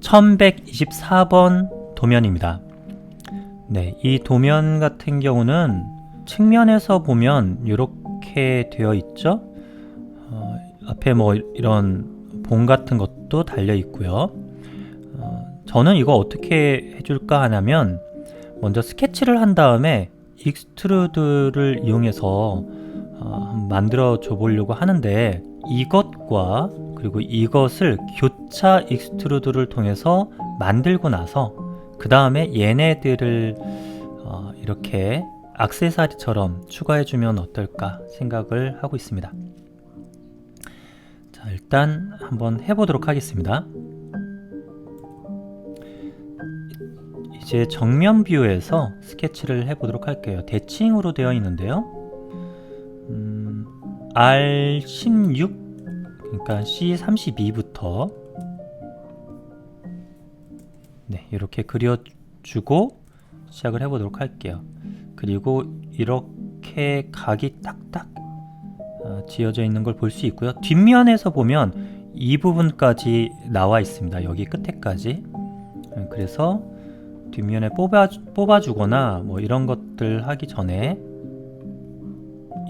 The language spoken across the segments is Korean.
(1124번) 도면입니다. 네, 이 도면 같은 경우는 측면에서 보면 이렇게 되어 있죠? 어, 앞에 뭐 이런 봉 같은 것도 달려 있고요. 어, 저는 이거 어떻게 해줄까 하냐면 먼저 스케치를 한 다음에 익스트루드를 이용해서 어, 만들어 줘 보려고 하는데 이것과 그리고 이것을 교차 익스트루드를 통해서 만들고 나서 그 다음에 얘네들을 어, 이렇게 악세사리처럼 추가해 주면 어떨까 생각을 하고 있습니다 자 일단 한번 해보도록 하겠습니다 이제 정면 뷰에서 스케치를 해보도록 할게요. 대칭으로 되어 있는데요. 음, R16 그러니까 C32부터 네 이렇게 그려주고 시작을 해보도록 할게요. 그리고 이렇게 각이 딱딱 어, 지어져 있는 걸 볼 수 있고요. 뒷면에서 보면 이 부분까지 나와 있습니다. 여기 끝에까지. 음, 그래서 뒷면에 뽑아, 뽑아주거나 뭐 이런 것들 하기 전에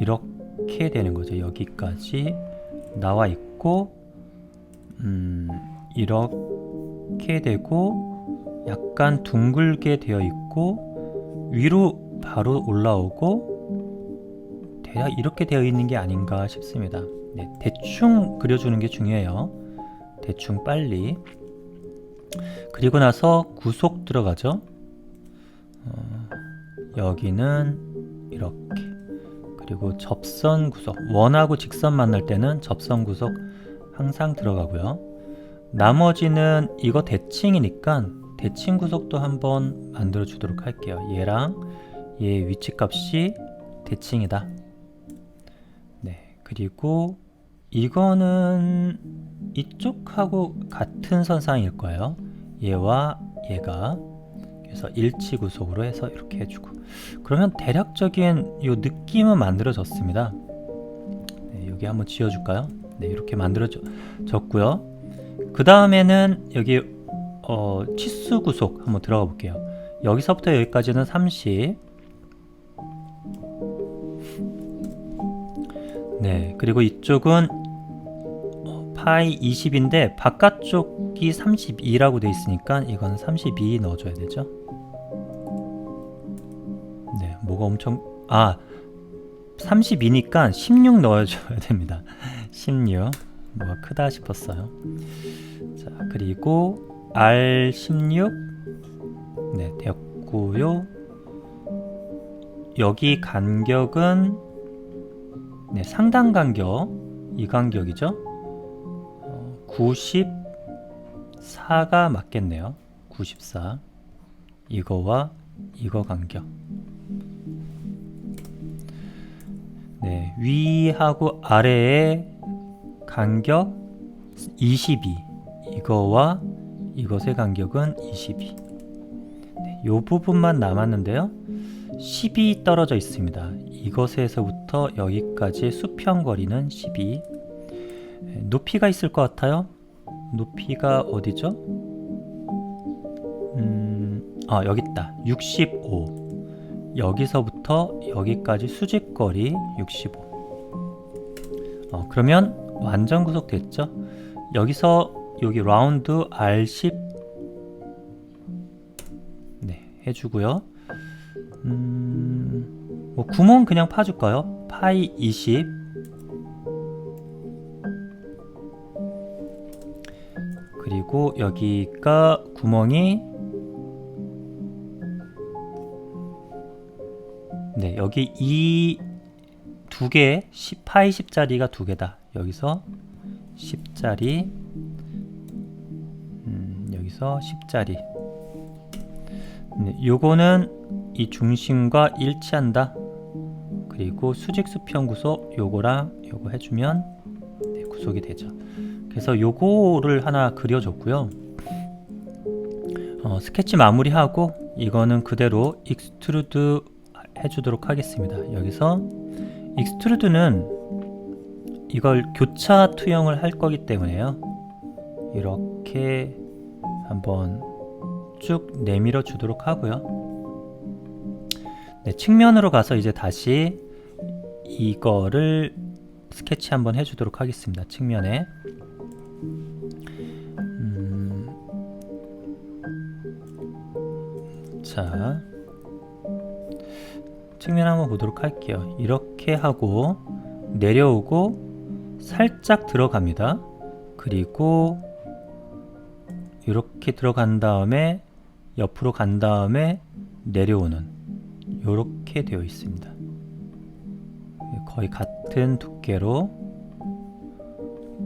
이렇게 되는 거죠. 여기까지 나와 있고, 음, 이렇게 되고, 약간 둥글게 되어 있고, 위로 바로 올라오고, 대략 이렇게 되어 있는 게 아닌가 싶습니다. 네, 대충 그려주는 게 중요해요. 대충 빨리. 그리고 나서 구속 들어가죠. 어, 여기는 이렇게 그리고 접선 구속 원하고 직선 만날 때는 접선 구속 항상 들어가고요. 나머지는 이거 대칭이니까 대칭 구속도 한번 만들어 주도록 할게요. 얘랑 얘 위치 값이 대칭이다. 네, 그리고 이거는 이쪽하고 같은 선상일 거예요. 얘와 얘가 그래서 일치 구속으로 해서 이렇게 해주고 그러면 대략적인 이 느낌은 만들어졌습니다. 네, 여기 한번 지어줄까요? 네, 이렇게 만들어졌고요. 그 다음에는 여기 어, 치수 구속 한번 들어가 볼게요. 여기서부터 여기까지는 30 네, 그리고 이쪽은 파이 20인데 바깥쪽이 32라고 되어 있으니까 이건 32 넣어줘야 되죠. 네, 뭐가 엄청 아 32니까 16 넣어줘야 됩니다. 16 뭐가 크다 싶었어요. 자 그리고 R16 네 되었고요. 여기 간격은 네 상단 간격 이 간격이죠. 94가 맞겠네요. 94 이거와 이거 간격 네 위하고 아래의 간격 22 이거와 이것의 간격은 22 네, 이 부분만 남았는데요 10이 떨어져 있습니다 이것에서부터 여기까지 수평 거리는 12 네, 높이가 있을 것 같아요. 높이가 어디죠? 음, 아 여기 있다. 65. 여기서부터 여기까지 수직거리 65. 어, 그러면 완전 구속됐죠? 여기서 여기 라운드 R10 네, 해주고요. 음, 뭐 구멍 그냥 파줄까요? 파이 20 그리고 여기가 구멍이 네 여기 이 두 개, 10파이 10짜리가 두 개다. 여기서 10짜리 음, 여기서 10짜리 네, 요거는 이 중심과 일치한다. 그리고 수직 수평 구속 요거랑 요거 해주면 네, 구속이 되죠. 그래서 요거를 하나 그려줬고요. 어, 스케치 마무리하고 이거는 그대로 익스트루드 해주도록 하겠습니다. 여기서 익스트루드는 이걸 교차 투영을 할 거기 때문에요. 이렇게 한번 쭉 내밀어 주도록 하고요. 네, 측면으로 가서 이제 다시 이거를 스케치 한번 해주도록 하겠습니다. 측면에 음, 자 측면 한번 보도록 할게요. 이렇게 하고 내려오고 살짝 들어갑니다. 그리고 이렇게 들어간 다음에 옆으로 간 다음에 내려오는 이렇게 되어 있습니다. 거의 같은 두께로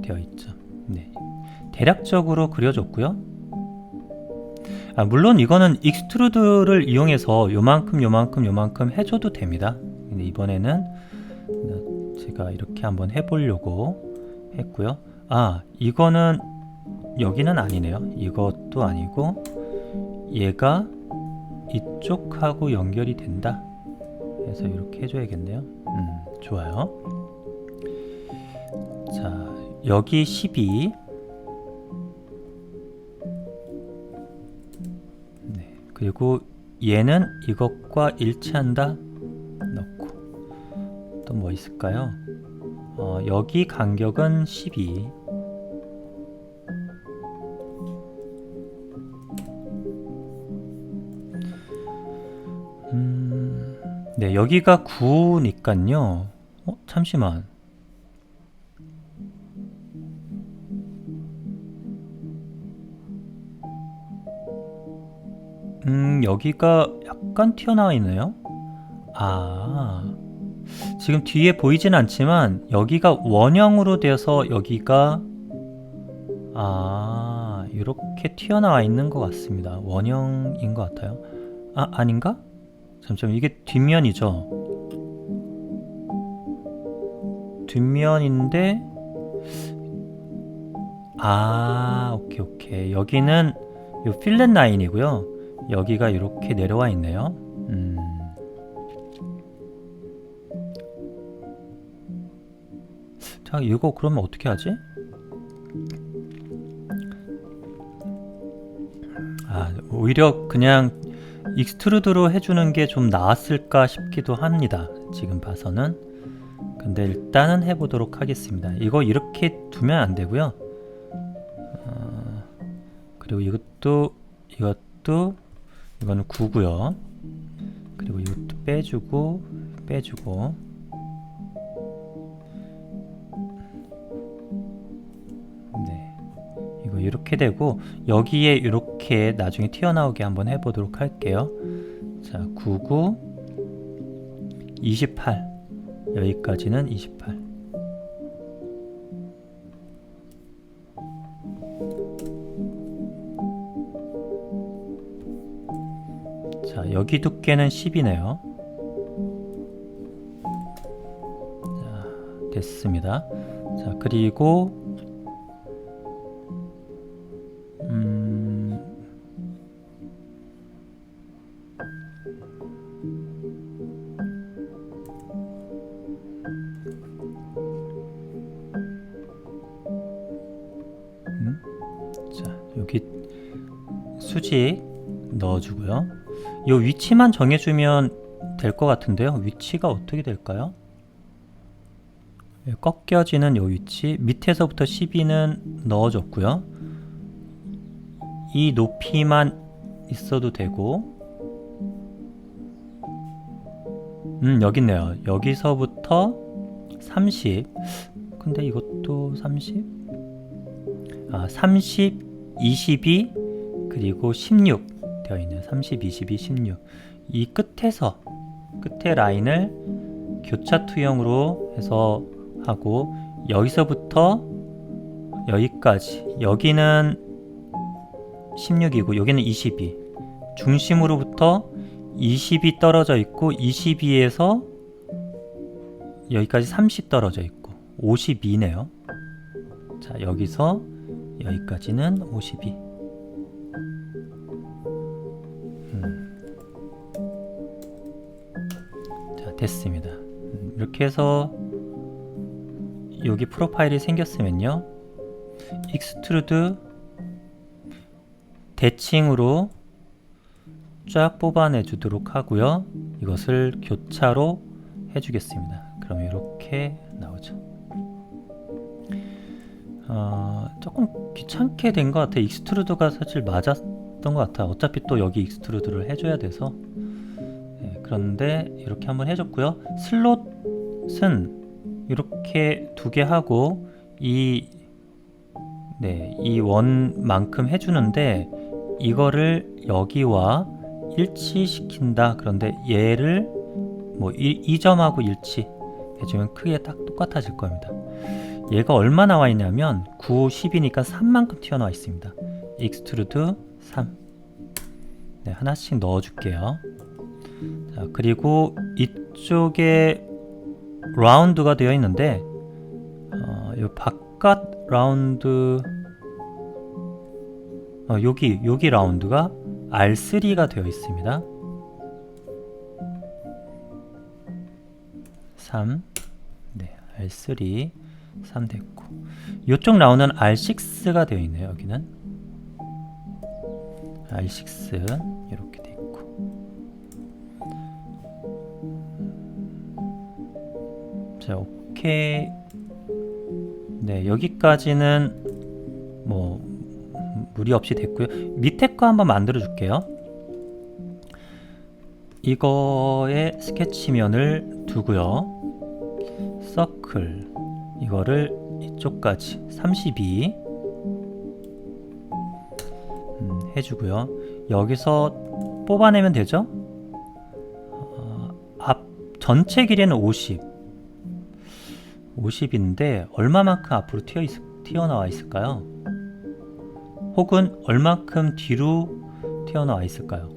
되어 있죠. 네. 대략적으로 그려줬고요. 아, 물론 이거는 익스트루드를 이용해서 요만큼 요만큼 요만큼 해줘도 됩니다. 근데 이번에는 제가 이렇게 한번 해보려고 했고요. 아 이거는 여기는 아니네요. 이것도 아니고 얘가 이쪽하고 연결이 된다. 그래서 이렇게 해줘야겠네요. 음, 좋아요. 자, 여기 12. 그리고 얘는 이것과 일치한다. 넣고. 또 뭐 있을까요? 어, 여기 간격은 12. 음, 네, 여기가 9니깐요. 어, 잠시만. 여기가 약간 튀어나와 있네요. 아, 지금 뒤에 보이진 않지만 여기가 원형으로 되어서 여기가 아, 이렇게 튀어나와 있는 것 같습니다. 원형인 것 같아요. 아, 아닌가? 잠시만 이게 뒷면이죠 뒷면인데 아 오케이 오케이 여기는 요 필렛 라인이고요 여기가 이렇게 내려와 있네요 음. 자 이거 그러면 어떻게 하지? 아 오히려 그냥 익스트루드로 해주는 게 좀 나았을까 싶기도 합니다. 지금 봐서는. 근데 일단은 해보도록 하겠습니다. 이거 이렇게 두면 안 되고요. 어, 그리고 이것도 이것도 이거는 9고요. 그리고 이것도 빼주고 빼주고 네 이거 이렇게 되고 여기에 이렇게 나중에 튀어나오게 한번 해보도록 할게요. 자, 99, 28 여기까지는 28 여기 두께는 10이네요. 자, 됐습니다. 자, 그리고 음, 음? 수직 넣어주고요. 이 위치만 정해주면 될 것 같은데요. 위치가 어떻게 될까요? 예, 꺾여지는 이 위치 밑에서부터 12는 넣어줬고요. 이 높이만 있어도 되고 음 여기 있네요 여기서부터 30 근데 이것도 30? 아 30, 22 그리고 16 되어 있네요 30, 22, 16 이 끝에서 끝에 라인을 교차 투영으로 해서 하고 여기서부터 여기까지. 여기는 16이고 여기는 22 중심으로부터 20이 떨어져 있고 22에서 여기까지 30 떨어져 있고 52네요. 자 여기서 여기까지는 52 됐습니다 음, 이렇게 해서 여기 프로파일이 생겼으면요. 익스트루드 대칭으로 쫙 뽑아내 주도록 하고요. 이것을 교차로 해 주겠습니다. 그럼 이렇게 나오죠. 어, 조금 귀찮게 된 것 같아요. 익스트루드가 사실 맞았던 것 같아요. 어차피 또 여기 익스트루드를 해줘야 돼서. 네, 그런데 이렇게 한번 해줬고요. 슬롯은 이렇게 두 개 하고 이 네, 이 원만큼 해주는데 이거를 여기와 일치시킨다. 그런데 얘를 뭐 이, 이 점하고 일치 해주면 크게 딱 똑같아질 겁니다. 얘가 얼마 나와 있냐면 9, 10이니까 3만큼 튀어나와 있습니다. 익스트루드 3. 네, 하나씩 넣어줄게요. 자, 그리고 이쪽에 라운드가 되어 있는데 어, 이 바깥 라운드 어, 여기 여기 라운드가 R3가 되어 있습니다. 3 네, R3 3 됐고 이쪽 라운드는 R6가 되어 있네요. 여기는 R6 이렇게 자, 오케이. 네, 여기까지는 뭐 무리 없이 됐고요. 밑에 거 한번 만들어 줄게요. 이거에 스케치면을 두고요. 서클 이거를 이쪽까지 32 음, 해주고요. 여기서 뽑아내면 되죠? 어, 앞 전체 길이는 50 50인데 얼마만큼 앞으로 튀어 있, 튀어나와 있을까요? 혹은 얼마큼 뒤로 튀어나와 있을까요?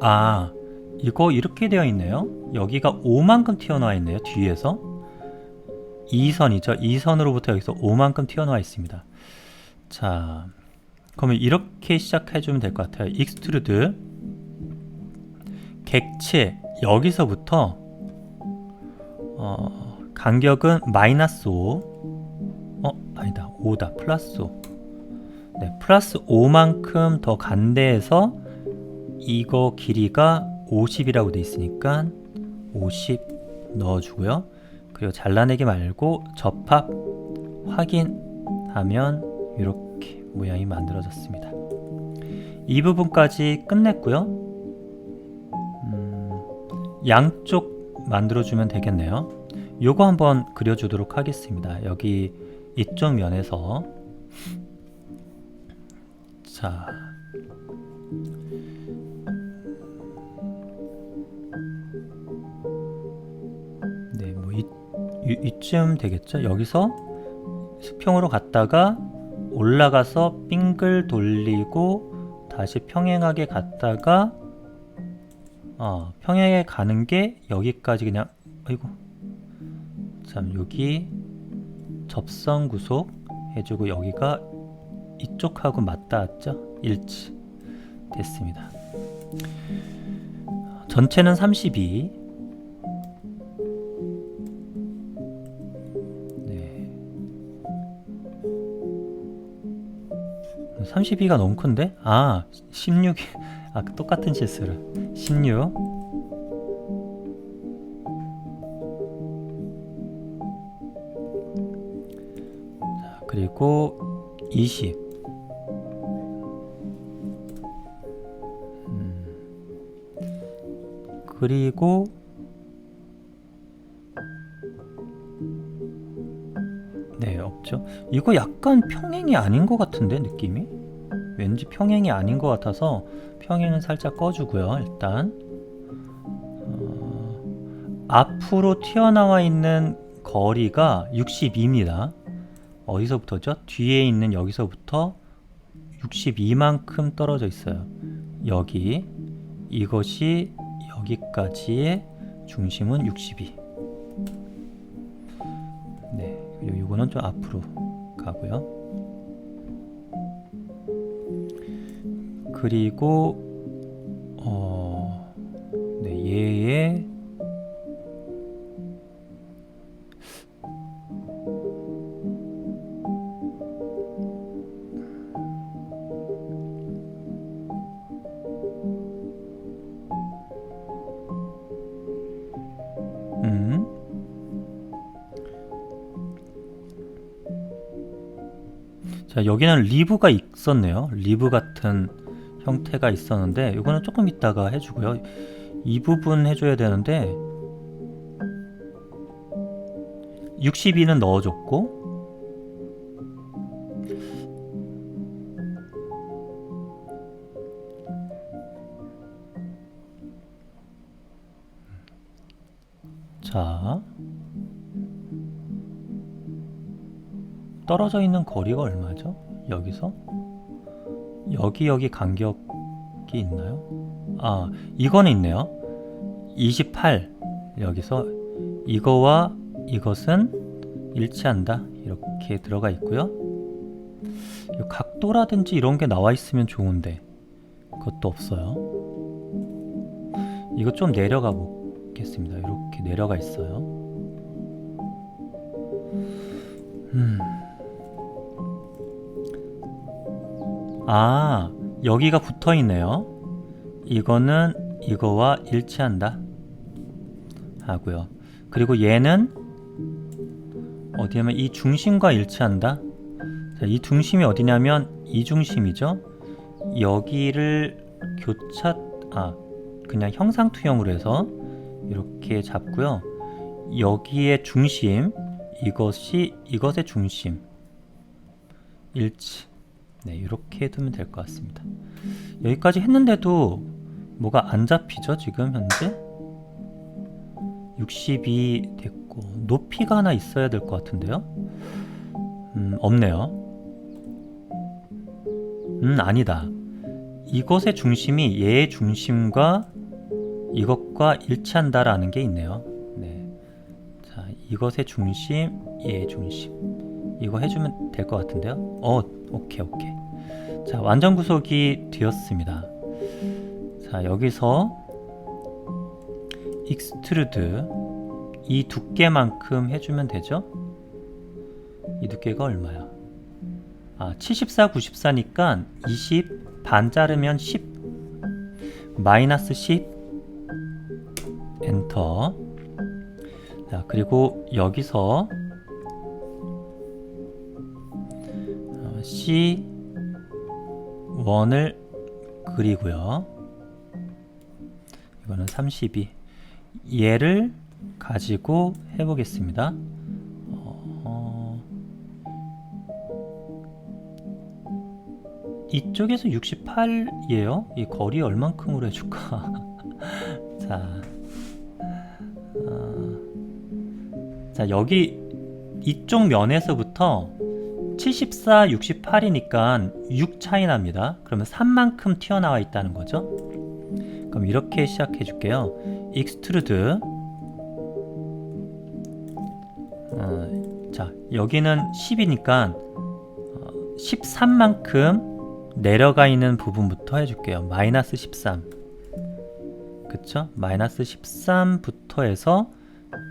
아, 이거 이렇게 되어 있네요. 여기가 5만큼 튀어나와 있네요. 뒤에서 2선이죠. 2선으로부터 여기서 5만큼 튀어나와 있습니다. 자, 그러면 이렇게 시작해주면 될 것 같아요. 익스트루드 객체 여기서부터 어, 간격은 마이너스 5 어? 아니다. 5다. 플러스 5 네, 플러스 5만큼 더 간대해서 이거 길이가 50이라고 돼 있으니까 50 넣어주고요. 그리고 잘라내기 말고 접합 확인하면 이렇게 모양이 만들어졌습니다. 이 부분까지 끝냈고요. 음, 양쪽 만들어주면 되겠네요. 요거 한번 그려주도록 하겠습니다. 여기 이쪽 면에서 자 네, 뭐 이, 이, 이쯤 되겠죠? 여기서 수평으로 갔다가 올라가서 빙글 돌리고 다시 평행하게 갔다가 어, 평양에 가는 게 여기까지 그냥 아이고. 참 여기 접선 구속 해주고 여기가 이쪽하고 맞닿았죠? 일치. 됐습니다. 전체는 32 네. 32가 너무 큰데? 아 16이 아 똑같은 실수를. 16 자, 그리고 20 음, 그리고 네 없죠. 이거 약간 평행이 아닌 것 같은데 느낌이 왠지 평행이 아닌 것 같아서 평행은 살짝 꺼주고요 일단. 어, 앞으로 튀어나와 있는 거리가 62입니다. 어디서부터죠? 뒤에 있는 여기서부터 62만큼 떨어져 있어요. 여기. 이것이 여기까지의 중심은 62 네, 요거는 좀 앞으로 가고요 그리고 어, 네, 얘의 음? 자, 여기는 리브가 있었네요. 리브 같은 형태가 있었는데 이거는 조금 이따가 해주고요. 이 부분 해줘야 되는데 62는 넣어줬고 자 떨어져 있는 거리가 얼마죠? 여기서 여기 여기 간격이 있나요? 아 이거는 있네요. 28 여기서 이거와 이것은 일치한다. 이렇게 들어가 있고요. 이 각도라든지 이런 게 나와 있으면 좋은데 그것도 없어요. 이거 좀 내려가 보겠습니다. 이렇게 내려가 있어요. 음. 아 여기가 붙어 있네요 이거는 이거와 일치한다 하고요. 그리고 얘는 어디 하면 이 중심과 일치한다. 자, 이 중심이 어디냐면 이 중심이죠. 여기를 교차 아 그냥 형상 투영으로 해서 이렇게 잡고요. 여기의 중심 이것이 이것의 중심 일치 네 이렇게 두면 될 것 같습니다. 여기까지 했는데도 뭐가 안 잡히죠 지금 현재? 62 됐고 높이가 하나 있어야 될 것 같은데요? 음 없네요. 음 아니다. 이것의 중심이 얘의 중심과 이것과 일치한다라는 게 있네요. 네. 자 이것의 중심 얘의 중심 이거 해주면 될 것 같은데요? 어 오케이 오케이. 자 완전 구속이 되었습니다. 자 여기서 익스트루드 이 두께만큼 해주면 되죠? 이 두께가 얼마야? 아 74, 94니까 20 반 자르면 10 마이너스 10 엔터. 자 그리고 여기서 C1을 그리고요. 이거는 32 얘를 가지고 해보겠습니다. 어, 이쪽에서 68이에요? 이 거리 얼만큼으로 해줄까? 자, 어, 자 여기 이쪽 면에서부터 74, 68이니까 6 차이 납니다 그러면 3만큼 튀어나와 있다는 거죠 그럼 이렇게 시작해 줄게요. 익스트루드 어, 자 여기는 10이니까 어, 13만큼 내려가 있는 부분부터 해줄게요. 마이너스 13 그쵸? 마이너스 13부터 해서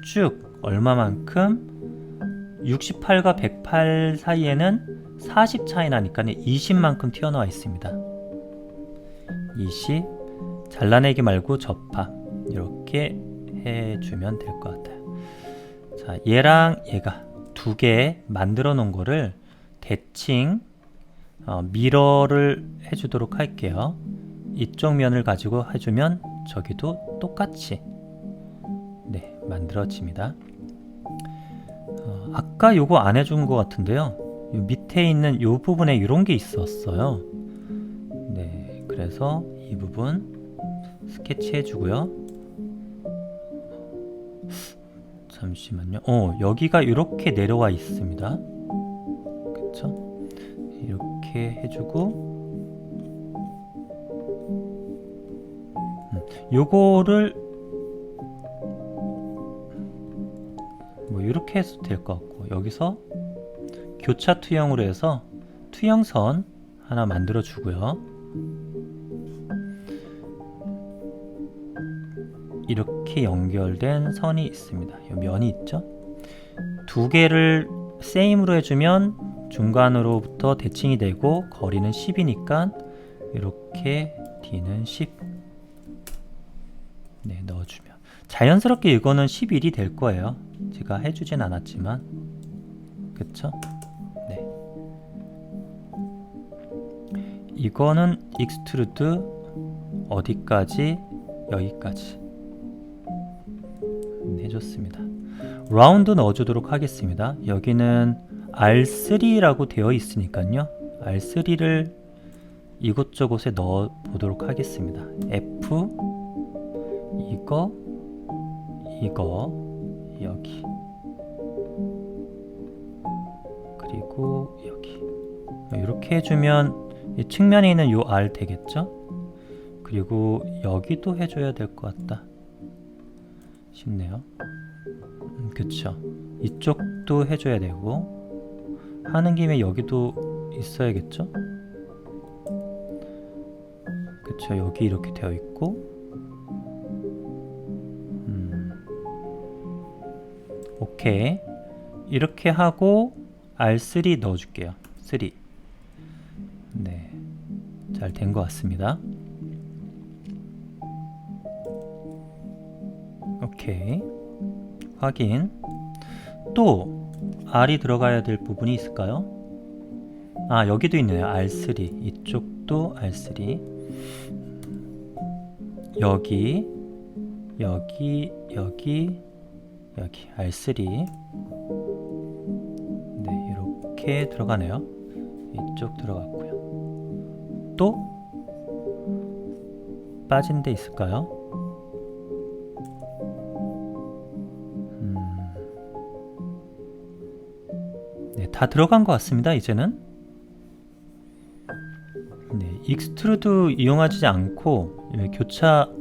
쭉 얼마만큼 68과 108 사이에는 40 차이 나니까 20만큼 튀어나와 있습니다. 20 잘라내기 말고 접합 이렇게 해주면 될 것 같아요. 자, 얘랑 얘가 두 개 만들어 놓은 거를 대칭 어, 미러를 해주도록 할게요. 이쪽 면을 가지고 해주면 저기도 똑같이 네 만들어집니다. 어, 아까 요거 안 해준 것 같은데요. 요 밑에 있는 요 부분에 이런 게 있었어요. 네, 그래서 이 부분 스케치 해주고요. 잠시만요. 어, 여기가 이렇게 내려와 있습니다. 그쵸? 이렇게 해주고, 음, 요거를 이렇게 해도 될 것 같고, 여기서 교차 투영으로 해서 투영선 하나 만들어 주고요. 이렇게 연결된 선이 있습니다. 이 면이 있죠? 두 개를 세임으로 해주면 중간으로부터 대칭이 되고 거리는 10이니까 이렇게 D는 10 네, 넣어주면 자연스럽게 이거는 11이 될 거예요. 제가 해주진 않았지만 그쵸? 네. 이거는 익스트루드 어디까지 여기까지 음, 해줬습니다. 라운드 넣어주도록 하겠습니다. 여기는 R3라고 되어 있으니까요. R3를 이곳저곳에 넣어 보도록 하겠습니다. F 이거 이거 여기 그리고 여기 이렇게 해주면 이 측면에 있는 요 R 되겠죠? 그리고 여기도 해줘야 될 것 같다 싶네요. 음, 그쵸. 이쪽도 해줘야 되고 하는 김에 여기도 있어야겠죠? 그쵸. 여기 이렇게 되어 있고 음. 오케이. 이렇게 하고 R3 넣어줄게요. 3. 네. 잘 된 것 같습니다. 오케이. 확인. 또 R이 들어가야 될 부분이 있을까요? 아, 여기도 있네요. R3. 이쪽도 R3. 여기, 여기, 여기, 여기 R3. 네, 이렇게 들어가네요. 이쪽 들어갔고요. 또 빠진 데 있을까요? 음. 네, 다 들어간 것 같습니다. 이제는 네, 익스트루드 이용하지 않고 예, 교차 아,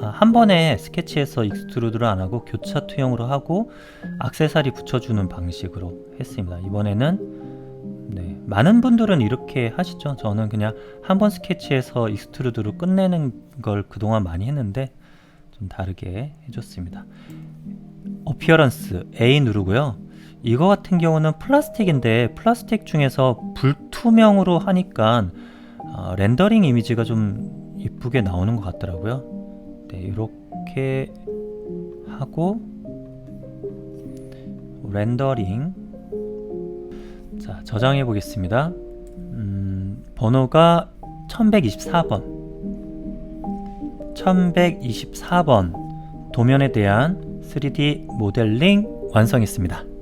한 번에 스케치에서 익스트루드를 안 하고 교차 투영으로 하고 악세사리 붙여주는 방식으로 했습니다. 이번에는 네, 많은 분들은 이렇게 하시죠. 저는 그냥 한 번 스케치해서 익스트루드로 끝내는 걸 그동안 많이 했는데 좀 다르게 해줬습니다. 어피어런스 A 누르고요. 이거 같은 경우는 플라스틱인데 플라스틱 중에서 불투명으로 하니까 어, 렌더링 이미지가 좀 이쁘게 나오는 것 같더라고요. 네, 이렇게 하고 렌더링 자 저장해 보겠습니다. 음, 번호가 1124번 1124번 도면에 대한 3D 모델링 완성했습니다.